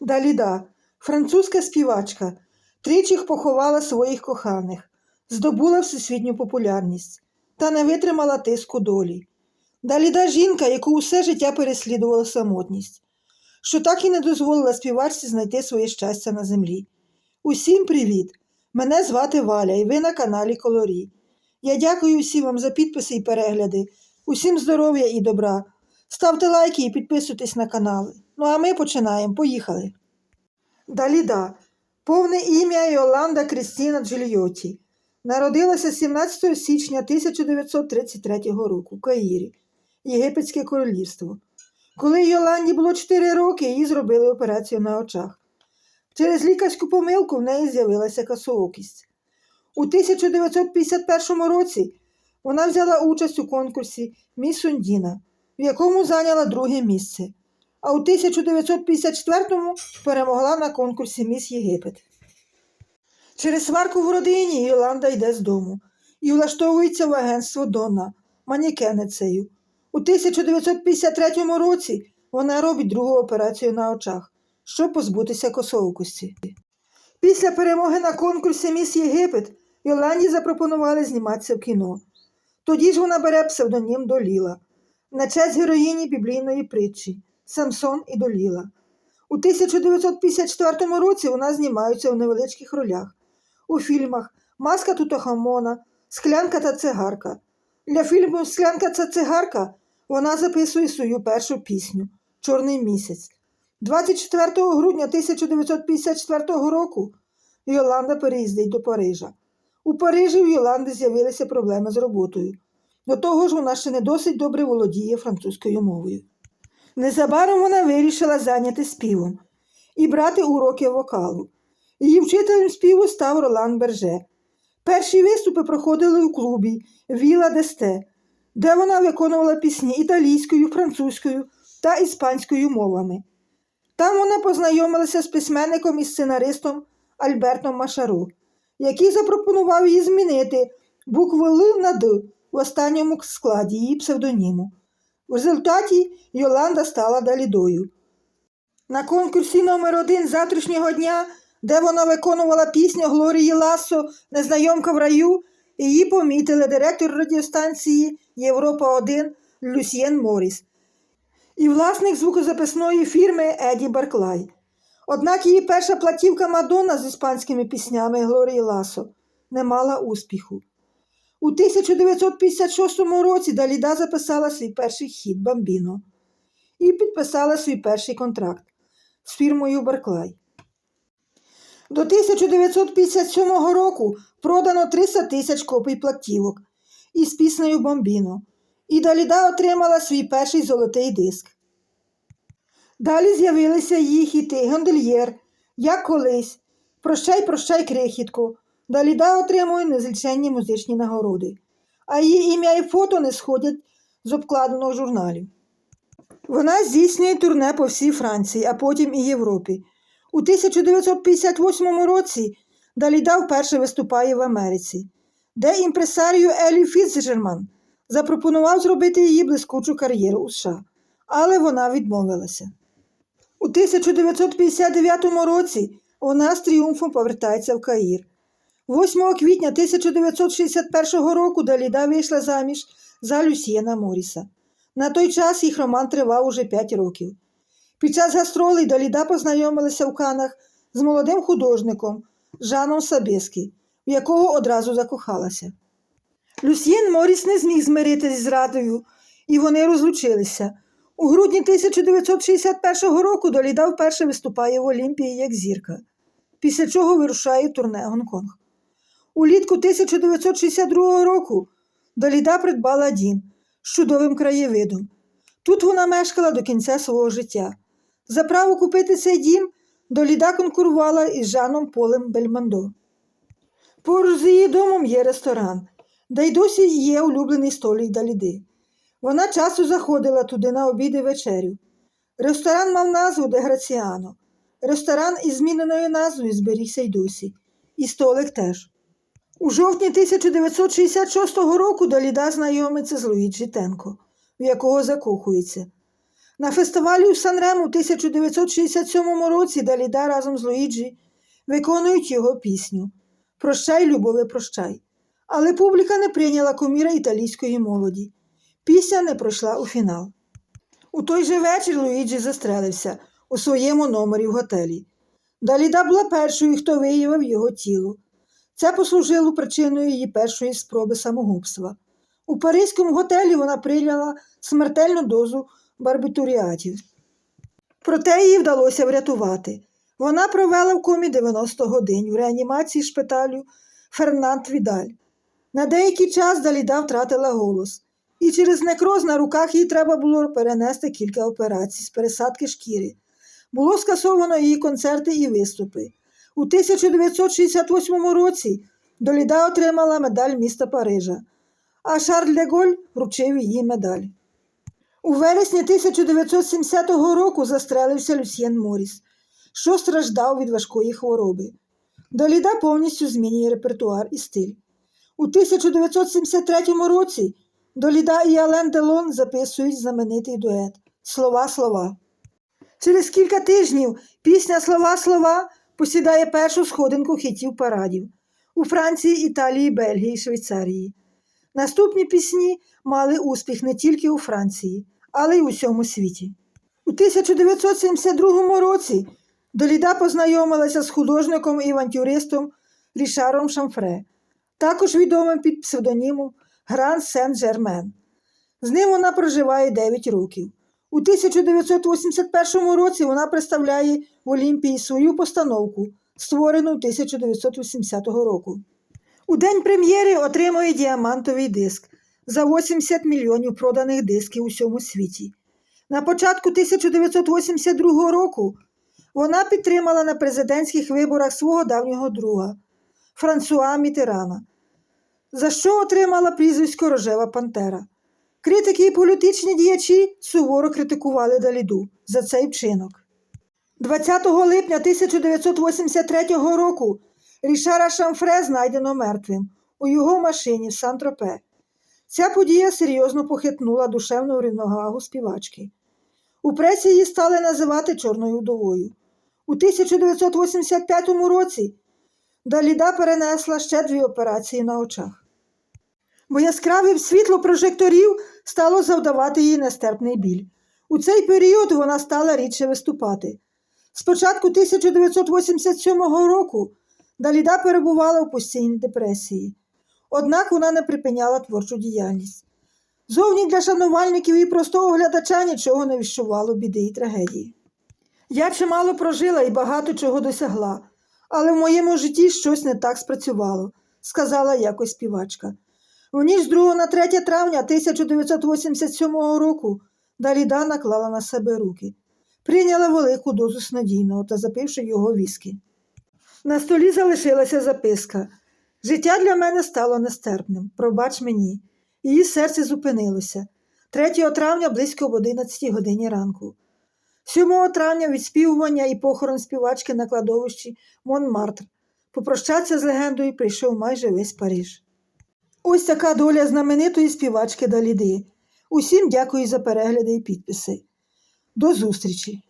Даліда, французька співачка, тричі поховала своїх коханих, здобула всесвітню популярність та не витримала тиску долі. Даліда жінка, яку усе життя переслідувала самотність, що так і не дозволила співачці знайти своє щастя на землі. Усім привіт! Мене звати Валя, і ви на каналі Колорі. Я дякую всім вам за підписи і перегляди, усім здоров'я і добра. Ставте лайки і підписуйтесь на канал. Ну а ми починаємо. Поїхали. Даліда. Повне ім'я Йоланда Крістіна Джильйоті. Народилася 17 січня 1933 року в Каїрі, Єгипетське королівство. Коли Йоланді було 4 роки, їй зробили операцію на очах. Через лікарську помилку в неї з'явилася косоокість. У 1951 році вона взяла участь у конкурсі Міс Сундіна, в якому зайняла друге місце, а у 1954-му перемогла на конкурсі Міс Єгипет. Через сварку в родині Йоланда йде з дому і влаштовується в агентство Донна манікеницею. У 1953 році вона робить другу операцію на очах, щоб позбутися косоокості. Після перемоги на конкурсі Міс Єгипет Йоланді запропонували зніматися в кіно. Тоді ж вона бере псевдонім Доліла на честь героїні біблійної притчі Самсон і Доліла. У 1954 році вона знімається у невеличких ролях у фільмах Маска Тутахамона, Склянка та цигарка. Для фільму Склянка та цигарка вона записує свою першу пісню Чорний місяць. 24 грудня 1954 року Йоланда переїздить до Парижа. У Парижі в Йоланди з'явилися проблеми з роботою. До того ж, вона ще не досить добре володіє французькою мовою. Незабаром вона вирішила зайняти співом і брати уроки вокалу. Її вчителем співу став Ролан Берже. Перші виступи проходили у клубі Віла Десте, де вона виконувала пісні італійською, французькою та іспанською мовами. Там вона познайомилася з письменником і сценаристом Альбертом Машаро, який запропонував їй змінити букву Л на Д в останньому складі її псевдоніму. В результаті Йоланда стала Далідою. На конкурсі номер один завтрашнього дня, де вона виконувала пісню Глорії Лассо Незнайомка в раю, її помітили директор радіостанції Європа 1 Люсьєн Моріс і власник звукозаписної фірми Еді Барклай. Однак її перша платівка Мадонна з іспанськими піснями Глорії Ласо не мала успіху. У 1956 році Даліда записала свій перший хіт Бамбіно і підписала свій перший контракт з фірмою Барклай. До 1957 року продано 300 тисяч копій платівок із піснею Бомбіно, і Даліда отримала свій перший золотий диск. Далі з'явилися її хіти Гондольєр, Як колись, Прощай, прощай, крихітко. Даліда отримує незліченні музичні нагороди, а її ім'я і фото не сходять з обкладених журналів. Вона здійснює турне по всій Франції, а потім і Європі. У 1958 році Даліда вперше виступає в Америці, де імпресарію Елі Фіцджерман запропонував зробити її блискучу кар'єру у США, але вона відмовилася. У 1959 році вона з тріумфом повертається в Каїр. 8 квітня 1961 року Даліда вийшла заміж за Люсьєна Моріса. На той час їх роман тривав уже 5 років. Під час гастролей Даліда познайомилася в Канах з молодим художником Жаном Сабескі, в якого одразу закохалася. Люсьєн Моріс не зміг змиритися з радою, і вони розлучилися. У грудні 1961 року Доліда вперше виступає в Олімпії як зірка, після чого вирушає турне Гонконг. Улітку 1962 року Доліда придбала дім з чудовим краєвидом. Тут вона мешкала до кінця свого життя. За право купити цей дім Доліда конкурувала із Жаном Полем Бельмондо. Поруч з її домом є ресторан, де й досі є улюблений столик Даліди. Вона часто заходила туди на обід і вечерю. Ресторан мав назву Де Граціано. Ресторан із зміненою назвою зберігся й досі. І столик теж. У жовтні 1966 року Даліда знайомиться з Луїджі Тенко, в якого закохується. На фестивалі у Санрему у 1967 році Даліда разом з Луїджі виконують його пісню Прощай, любове, прощай. Але публіка не прийняла куміра італійської молоді. Пісня не пройшла у фінал. У той же вечір Луїджі застрелився у своєму номері в готелі. Даліда була першою, хто виявив його тіло. Це послужило причиною її першої спроби самогубства. У паризькому готелі вона прийняла смертельну дозу барбітуріатів. Проте її вдалося врятувати. Вона провела в комі 90 годин в реанімації шпиталю Фернанд Відаль. На деякий час Даліда втратила голос, і через некроз на руках їй треба було перенести кілька операцій з пересадки шкіри. Було скасовано її концерти і виступи. У 1968 році Доліда отримала медаль міста Парижа, а Шарль де Голь вручив її медаль. У вересні 1970 року застрелився Люсьєн Моріс, що страждав від важкої хвороби. Доліда повністю змінює репертуар і стиль. У 1973 році Доліда і Ален Делон записують знаменитий дует Слова слова. Через кілька тижнів пісня Слова слова посідає першу сходинку хітів парадів у Франції, Італії, Бельгії, Швейцарії. Наступні пісні мали успіх не тільки у Франції, але й у всьому світі. У 1972 році Доліда познайомилася з художником і авантюристом Рішаром Шамфре, також відомим під псевдонімом Гран Сен-Жермен. З ним вона проживає 9 років. У 1981 році вона представляє в Олімпії свою постановку, створену 1980 року. У день прем'єри отримує діамантовий диск за 80 мільйонів проданих дисків у всьому світі. На початку 1982 року вона підтримала на президентських виборах свого давнього друга Франсуа Мітерана, за що отримала прізвисько Рожева Пантера. Критики і політичні діячі суворо критикували Даліду за цей вчинок. 20 липня 1983 року Рішара Шамфре знайдено мертвим у його машині в Сан-Тропе. Ця подія серйозно похитнула душевну рівновагу співачки. У пресі її стали називати Чорною вдовою. У 1985 році Даліда перенесла ще дві операції на очах. Бо яскраве світло прожекторів стало завдавати їй нестерпний біль. У цей період вона стала рідше виступати. З початку 1987 року Даліда перебувала у постійній депресії, однак вона не припиняла творчу діяльність. Зовні для шанувальників і простого глядача нічого не віщувало біди і трагедії. Я чимало прожила і багато чого досягла, але в моєму житті щось не так спрацювало, сказала якось співачка. У ніч з 2 на 3 травня 1987 року Даліда наклала на себе руки, прийняла велику дозу снодійного та запивши його віскі. На столі залишилася записка. Життя для мене стало нестерпним. Пробач мені. Її серце зупинилося. 3 травня близько об 11 годині ранку. 7 травня відспівування і похорон співачки на кладовищі Монмартр. Попрощатися з легендою прийшов майже весь Париж. Ось така доля знаменитої співачки Даліди. Усім дякую за перегляди і підписи. До зустрічі!